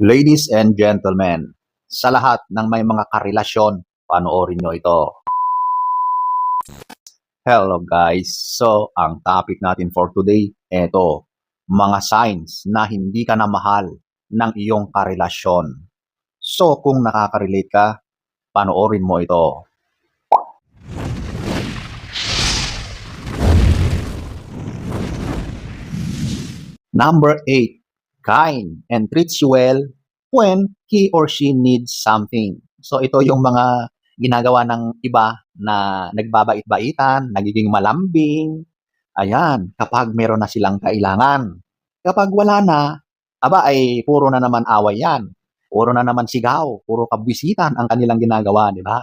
Ladies and gentlemen, sa lahat ng may mga karelasyon, panoorin nyo ito. Hello guys! So, ang topic natin for today, eto, mga signs na hindi ka na mahal ng iyong karelasyon. So, kung nakaka-relate ka, panoorin mo ito. Number 8, kind and treats you well when he or she needs something. So ito yung mga ginagawa ng iba na nagbabait-baitan, nagiging malambing. Ayan, kapag meron na silang kailangan. Kapag wala na, aba ay puro na naman away yan. Puro na naman sigaw, puro kabwisitan ang kanilang ginagawa, di ba?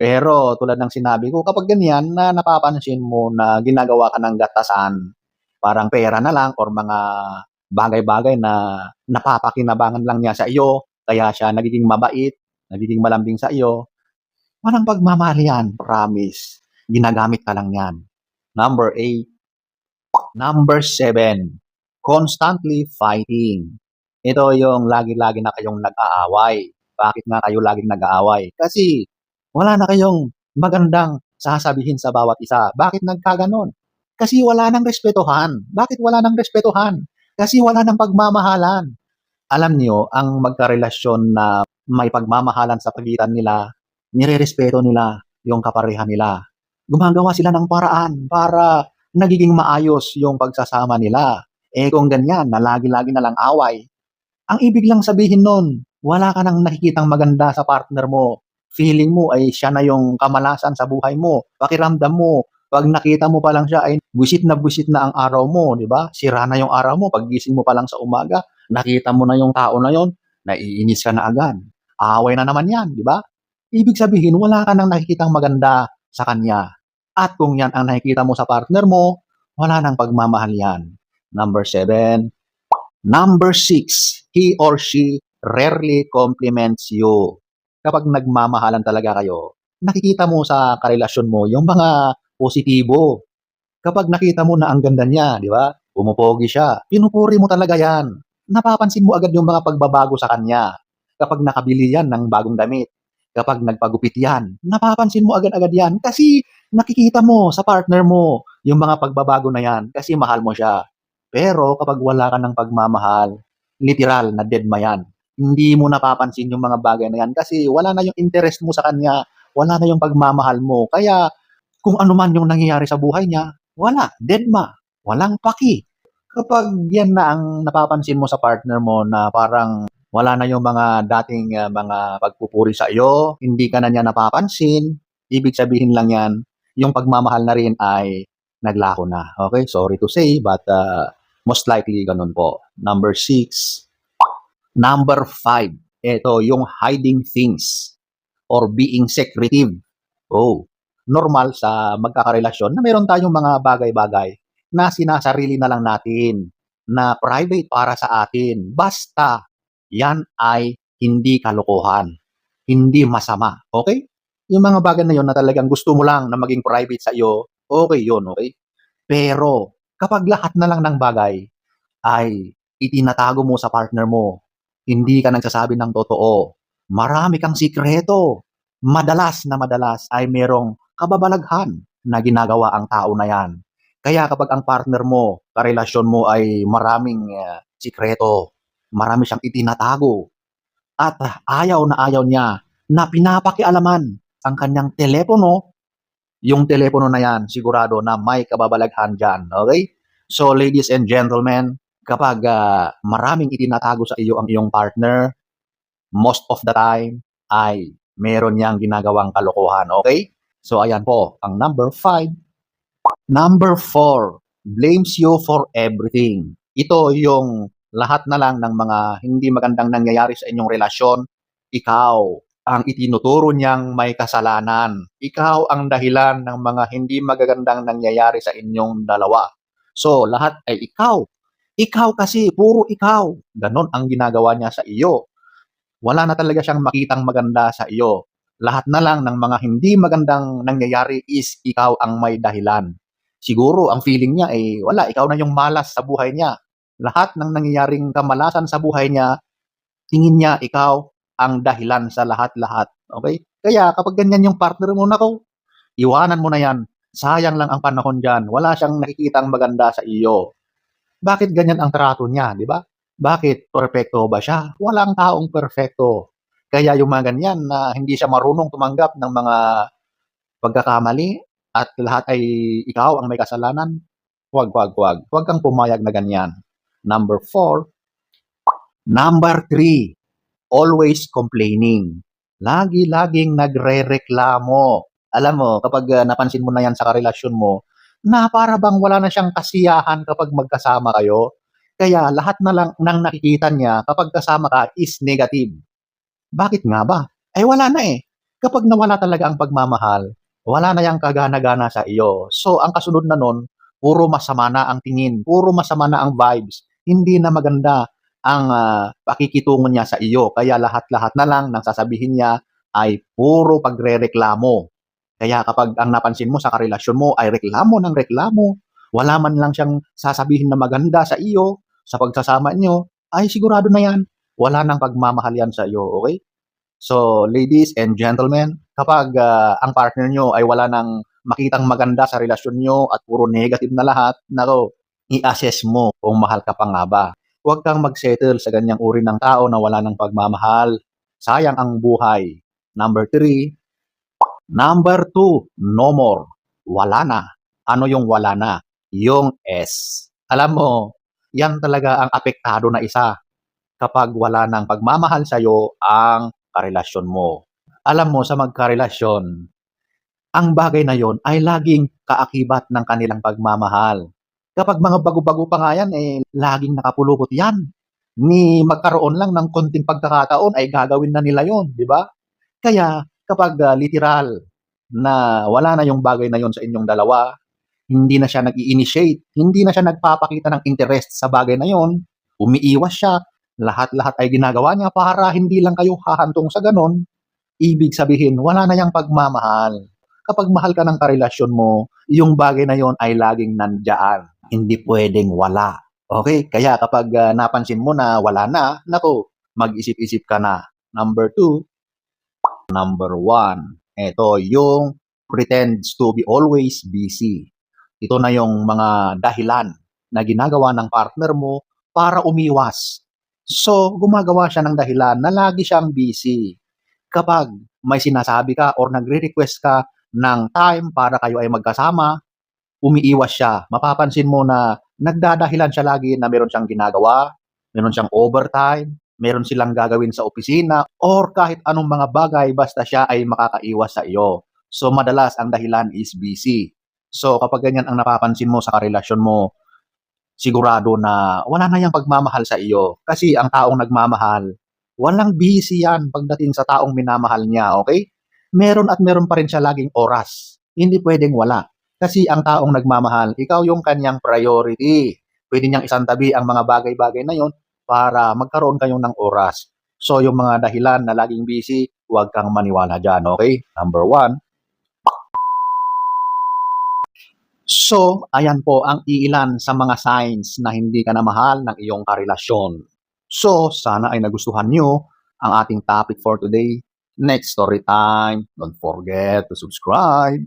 Pero tulad ng sinabi ko, kapag ganyan na napapansin mo na ginagawa ka ng gatasan, parang pera na lang or mga bagay-bagay na napapakinabangan lang niya sa iyo, kaya siya nagiging mabait, nagiging malambing sa iyo. Walang pagmamahal yan, promise. Ginagamit ka lang yan. Number 8. Number 7. Constantly fighting. Ito yung lagi-lagi na kayong nag-aaway. Bakit nga kayo laging nag-aaway? Kasi wala na kayong magandang sasabihin sa bawat isa. Bakit nagkaganon? Kasi wala nang respetuhan. Bakit wala nang respetuhan? Kasi wala nang pagmamahalan. Alam niyo, ang magkarelasyon na may pagmamahalan sa pagitan nila, nire-respeto nila yung kapareha nila. Gumagawa sila ng paraan para nagiging maayos yung pagsasama nila. Eh kung ganyan, na lagi-lagi na lang away, ang ibig lang sabihin nun, wala ka nang nakikitang maganda sa partner mo. Feeling mo ay siya na yung kamalasan sa buhay mo. Pakiramdam mo, pag nakita mo pa lang siya ay busit na busit na ang araw mo, di ba? Sira na yung araw mo, paggising mo pa lang sa umaga, nakita mo na yung tao na yon, naiinis ka na agad. Away na naman yan, di ba? Ibig sabihin, wala ka nang nakikitang maganda sa kanya. At kung yan ang nakikita mo sa partner mo, wala nang pagmamahal yan. Number seven. Number six, he or she rarely compliments you. Kapag nagmamahalan talaga kayo, nakikita mo sa karelasyon mo yung mga positibo. Kapag nakita mo na ang ganda niya, di ba? Pumupogi siya. Pinupuri mo talaga yan. Napapansin mo agad yung mga pagbabago sa kanya. Kapag nakabili yan ng bagong damit. Kapag nagpagupit yan. Napapansin mo agad-agad yan. Kasi nakikita mo sa partner mo yung mga pagbabago na yan. Kasi mahal mo siya. Pero kapag wala ka ng pagmamahal, literal na dead ma yan. Hindi mo napapansin yung mga bagay na yan kasi wala na yung interest mo sa kanya, wala na yung pagmamahal mo. Kaya kung ano man yung nangyayari sa buhay niya, wala, dead ma, walang paki. Kapag yan na ang napapansin mo sa partner mo na parang wala na yung mga dating uh, mga pagpupuri sa iyo, hindi ka na niya napapansin, ibig sabihin lang yan, yung pagmamahal na rin ay naglaho na. Okay, sorry to say, but uh, most likely ganun po. Number six. Number five. Ito, yung hiding things or being secretive. Oh, normal sa magkakarelasyon na meron tayong mga bagay-bagay na sinasarili na lang natin na private para sa atin. Basta yan ay hindi kalokohan, hindi masama. Okay? Yung mga bagay na yon na talagang gusto mo lang na maging private sa iyo, okay yun, okay? Pero kapag lahat na lang ng bagay ay itinatago mo sa partner mo, hindi ka nagsasabi ng totoo, marami kang sikreto, madalas na madalas ay merong kababalaghan na ginagawa ang tao na yan. Kaya kapag ang partner mo, karelasyon mo ay maraming uh, sikreto, marami siyang itinatago, at ayaw na ayaw niya na pinapakialaman ang kanyang telepono, yung telepono na yan, sigurado na may kababalaghan dyan. Okay? So, ladies and gentlemen, kapag uh, maraming itinatago sa iyo ang iyong partner, most of the time ay meron niyang ginagawang kalokohan. Okay? So, ayan po, ang number five. Number four, blames you for everything. Ito yung lahat na lang ng mga hindi magandang nangyayari sa inyong relasyon, ikaw ang itinuturo niyang may kasalanan. Ikaw ang dahilan ng mga hindi magagandang nangyayari sa inyong dalawa. So, lahat ay ikaw. Ikaw kasi, puro ikaw. Ganon ang ginagawa niya sa iyo. Wala na talaga siyang makitang maganda sa iyo. Lahat na lang ng mga hindi magandang nangyayari is ikaw ang may dahilan. Siguro, ang feeling niya ay wala, ikaw na yung malas sa buhay niya. Lahat ng nangyayaring kamalasan sa buhay niya, tingin niya ikaw ang dahilan sa lahat-lahat. Okay? Kaya kapag ganyan yung partner mo, nako, iwanan mo na yan. Sayang lang ang panahon dyan. Wala siyang nakikitang maganda sa iyo. Bakit ganyan ang trato niya, di ba? Bakit? Perfecto ba siya? Walang taong perfecto. Kaya yung mga ganyan na hindi siya marunong tumanggap ng mga pagkakamali at lahat ay ikaw ang may kasalanan, huwag, huwag, huwag. Huwag kang pumayag na ganyan. Number four. Number three. Always complaining. Lagi-laging nagre-reklamo. Alam mo, kapag uh, napansin mo na yan sa karelasyon mo, na para bang wala na siyang kasiyahan kapag magkasama kayo. Kaya lahat na lang ng nakikita niya kapag kasama ka is negative. Bakit nga ba? Eh wala na eh. Kapag nawala talaga ang pagmamahal, wala na yung kagana-gana sa iyo. So ang kasunod na nun, puro masama na ang tingin, puro masama na ang vibes. Hindi na maganda ang uh, pakikitungo niya sa iyo. Kaya lahat-lahat na lang nang sasabihin niya ay puro pagre-reklamo. Kaya kapag ang napansin mo sa karelasyon mo ay reklamo ng reklamo, wala man lang siyang sasabihin na maganda sa iyo, sa pagsasama niyo, ay sigurado na yan, wala nang pagmamahal yan sa iyo, okay? So, ladies and gentlemen, kapag uh, ang partner nyo ay wala nang makitang maganda sa relasyon nyo at puro negative na lahat, nako, i-assess mo kung mahal ka pa nga ba. Huwag kang mag-settle sa ganyang uri ng tao na wala ng pagmamahal. Sayang ang buhay. Number three. Number two, no more. Wala na. Ano yung wala na? Yung S. Alam mo, yan talaga ang apektado na isa kapag wala ng pagmamahal sa'yo ang karelasyon mo. Alam mo, sa magkarelasyon, ang bagay na yon ay laging kaakibat ng kanilang pagmamahal. Kapag mga bago-bago pa nga yan, eh, laging nakapulupot yan. Ni magkaroon lang ng konting pagkakataon ay gagawin na nila yon, di ba? Kaya kapag uh, literal na wala na yung bagay na yon sa inyong dalawa, hindi na siya nag-i-initiate, hindi na siya nagpapakita ng interest sa bagay na yon, umiiwas siya, lahat-lahat ay ginagawa niya para hindi lang kayo hahantong sa ganon, ibig sabihin, wala na yung pagmamahal. Kapag mahal ka ng karelasyon mo, yung bagay na yon ay laging nandyan. Hindi pwedeng wala. Okay? Kaya kapag uh, napansin mo na wala na, nako, mag-isip-isip ka na. Number two, number one, ito yung pretends to be always busy. Ito na yung mga dahilan na ginagawa ng partner mo para umiwas. So, gumagawa siya ng dahilan na lagi siyang busy. Kapag may sinasabi ka or nagre-request ka ng time para kayo ay magkasama, umiiwas siya. Mapapansin mo na nagdadahilan siya lagi na meron siyang ginagawa, meron siyang overtime, meron silang gagawin sa opisina, or kahit anong mga bagay basta siya ay makakaiwas sa iyo. So madalas ang dahilan is busy. So kapag ganyan ang napapansin mo sa karelasyon mo, sigurado na wala na yung pagmamahal sa iyo. Kasi ang taong nagmamahal, walang busy yan pagdating sa taong minamahal niya, okay? Meron at meron pa rin siya laging oras. Hindi pwedeng wala. Kasi ang taong nagmamahal, ikaw yung kanyang priority. Pwede niyang isantabi ang mga bagay-bagay na yon para magkaroon kayo ng oras. So, yung mga dahilan na laging busy, huwag kang maniwala dyan, okay? Number one. So, ayan po ang iilan sa mga signs na hindi ka na mahal ng iyong karelasyon. So, sana ay nagustuhan nyo ang ating topic for today. Next story time. Don't forget to subscribe.